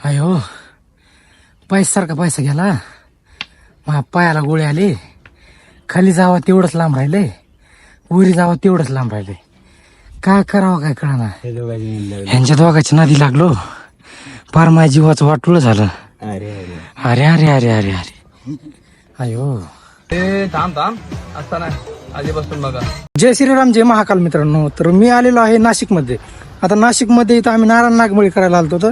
अयो पैसासारखा पैसा गेला. मा पायाला गोळे आले. खाली जावा तेवढंच लांब राहिलंय वरी जावा तेवढंच लांब राहिलंय काय करावं काय कळना. ह्यांच्या दोघांच्या नादी लागलो. पार माझ्या जीवाचं वाटुळ झालं. अरे अरे. अरे अरे अरे अरे ते थांब थांब. असताना आधीपासून बघा. जय श्रीराम जय महाकाल मित्रांनो. तर मी आलेलो आहे नाशिकमध्ये. आता नाशिकमध्ये इथं आम्ही नारायण नागमळी करायला आलतो तर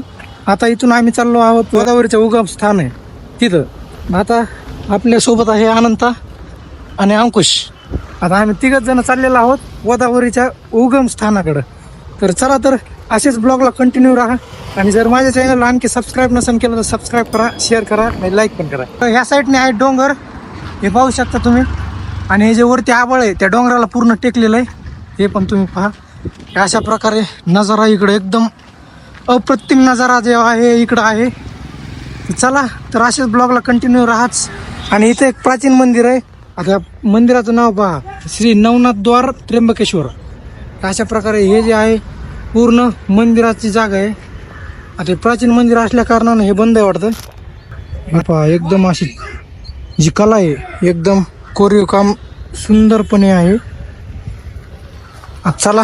आता इथून आम्ही चाललो आहोत गोदावरीचं उगम स्थान आहे. तिथं. आता आपल्यासोबत आहे अनंता आणि अंकुश. आता आम्ही तिघच जण चाललेलो आहोत गोदावरीच्या उगम स्थानाकडं. तर चला तर असेच ब्लॉगला कंटिन्यू राहा. आणि जर माझ्या चॅनलला आणखी सबस्क्राईब नसेल केलं तर सबस्क्राईब करा शेअर करा आणि लाईक पण करा. तर ह्या साईडने आहे डोंगर. हे पाहू शकता तुम्ही. आणि हे जे वरती आबळ आहे त्या डोंगराला पूर्ण टेकलेलं आहे. हे पण तुम्ही पहा. अशा प्रकारे नजारा इकडे एकदम अप्रतिम नजारा जे आहे इकडं आहे. चला तर असेच ब्लॉगला कंटिन्यू राहाच. आणि इथे एक प्राचीन मंदिर आहे. आता मंदिराचं नाव पहा. श्री नवनाथ द्वार त्र्यंबकेश्वर. अशा प्रकारे हे जे आहे पूर्ण मंदिराची जागा आहे. आता प्राचीन मंदिर असल्या कारणानं हे बंद आहे वाटतं. पहा एकदम अशी जी कला आहे एकदम कोरीव काम सुंदरपणे आहे. चला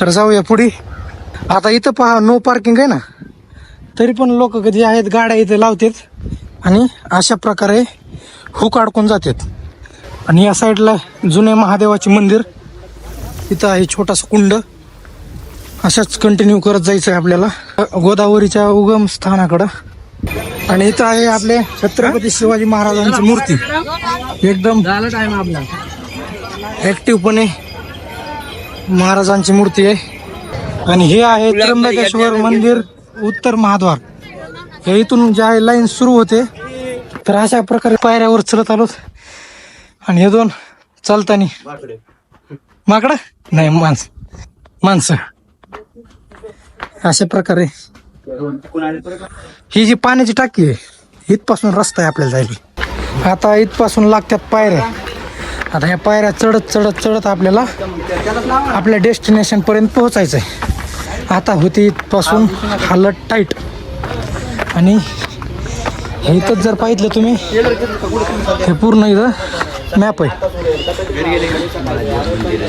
तर जाऊया पुढे. आता इथं पहा नो पार्किंग आहे ना. तरी पण लोक कधी आहेत गाड्या इथे लावतात आणि अशा प्रकारे हुक अडकून जातात. आणि या साईडला जुने महादेवाचे मंदिर इथं आहे छोटासा कुंड. अशाच कंटिन्यू करत जायचं आहे आपल्याला. गोदावरीच्या उगम स्थानाकडं. आणि इथं आहे आपले छत्रपती शिवाजी महाराजांची मूर्ती. एकदम झालं आपला महाराजांची मूर्ती आहे. आणि हे आहे त्र्यंबकेश्वर मंदिर उत्तर महाद्वार. हे इथून जे आहे लाईन सुरू होते तर अशा प्रकारे पायऱ्यावर चलत आलोत. आणि हे दोन चालतानी. माकडं. नाही माणस. माणसं. अशा प्रकारे. ही जी पाण्याची टाकी आहे इथपासून रस्ता आहे आपल्याला जायला. आता इथपासून लागतात पायऱ्या. आता ह्या पायऱ्या चढत चढत चढत आपल्याला आपल्या डेस्टिनेशन पर्यंत पोहोचायचं आहे आता होती इथपासून हालत टाईट. आणि हे इथंच जर पाहितलं तुम्ही हे पूर्ण इथं मॅप आहे.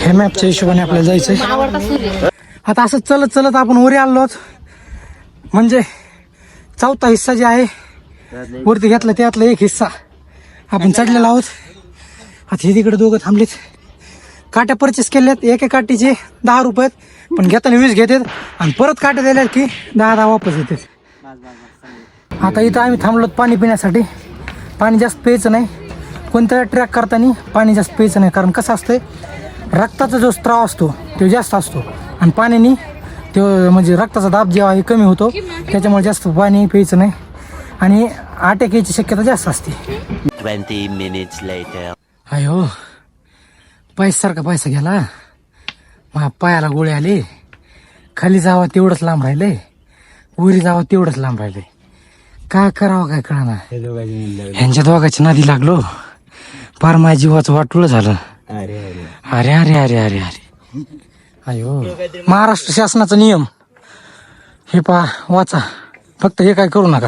हे मॅपच्या हिशोबाने आपल्याला जायचं आहे आता असं चलत चलत आपण वरी आलो आहोत. म्हणजे चौथा हिस्सा जे आहे वरती घेतला त्यातला एक हिस्सा आपण चढलेला आहोत. आता हे तिकडे दोघं थांबलेत. काट्या परचेस केल्यात. एका काठीचे दहा रुपये आहेत, पण घेताना वीस घेतात आणि परत काट्या दिल्यात की दहा दहा वापस येतात. आता इथं आम्ही थांबलो पाणी पिण्यासाठी. पाणी जास्त प्यायचं नाही. कोणत्या ट्रॅक करताना पाणी जास्त प्यायचं नाही. कारण कसं असतंय रक्ताचा जो स्त्राव असतो तो जास्त असतो. आणि पाण्याने तो म्हणजे रक्ताचा दाब जेव्हा आहे कमी होतो त्याच्यामुळे जास्त पाणी प्यायचं नाही. आणि अटॅक यायची शक्यता जास्त असते. 20 minutes later. अयो पैसासारखा पैसा गेला. मा पायाला गोळे आले. खाली जावा तेवढंच लांब राहिलंय वरी जावा तेवढंच लांब राहिलंय काय करावं काय कळना. ह्यांच्या दोघांच्या नादी लागलो. पार माझ्या जीवाचं वाटुळ झालं. अरे अरे. अरे अरे अरे अरे अरे. अयो. महाराष्ट्र शासनाचा नियम. हे पहा वाचा. फक्त हे काय करू नका.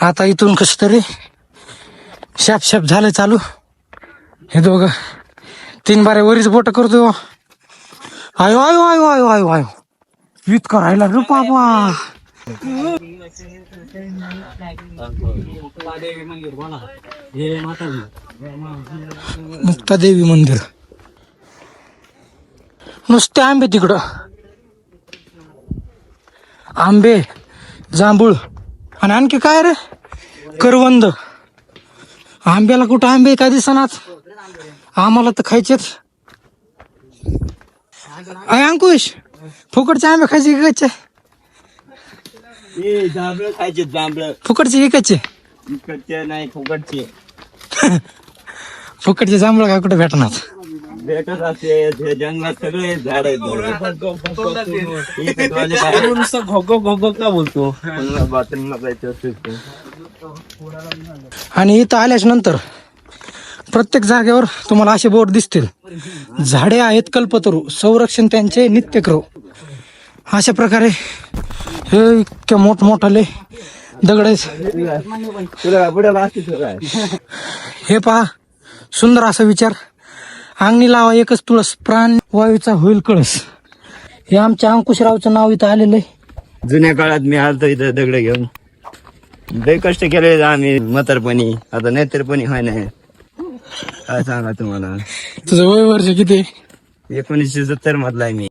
आता इथून कस तरी शाप शाप झालं चालू. हे दोघं तीन बारे वरीच बोट करतो हो. आयो आयो आयो आयो आयो आयो. इतका राहिला रे बाबा. मुक्तादेवी मंदिर. नुसते आंबे तिकडं. आंबे जांभूळ आणि आणखी काय रे? करवंद. आंब्याला कुठं आंबे काय दिसनात आम्हाला तर खायचेच अय अंकुश फुकटचे आंबे खायचे की कच्चे ए जांभळं खायचे जांभळं. फुकटचे की कच्चे इकडचे नाही फुकटचे. फुकटचे जांभळ काय कुठे भेटणार? भेटत असते हे जंगलात सगळे झाड आहेत. नुसतं घोगो घोगो का बोलतो? बाथरूमला जायचं असेल तर. आणि इथं आल्याच्यानंतर प्रत्येक जागेवर तुम्हाला असे बोर्ड दिसतील. झाडे आहेत कल्पतरू संरक्षण त्यांचे नित्यक्रम अशा प्रकारे हे इतक्या मोठमोठाले दगड हे पहा सुंदर असा विचार. अंगणी लावा एकच तुळस प्राण वायूचा होईल कळस. हे आमच्या अंकुशरावचं नाव इथं आलेलं आहे. जुन्या काळात मी आलतो इथं दगड घेऊन. लय कष्ट केले आम्ही म्हातारपणी. आता नाहीतरपणी व्हाय नाही. काय सांगा तुम्हाला तुझं वय वर्ष किती? एकोणीसशे सत्तर मधला आहे मी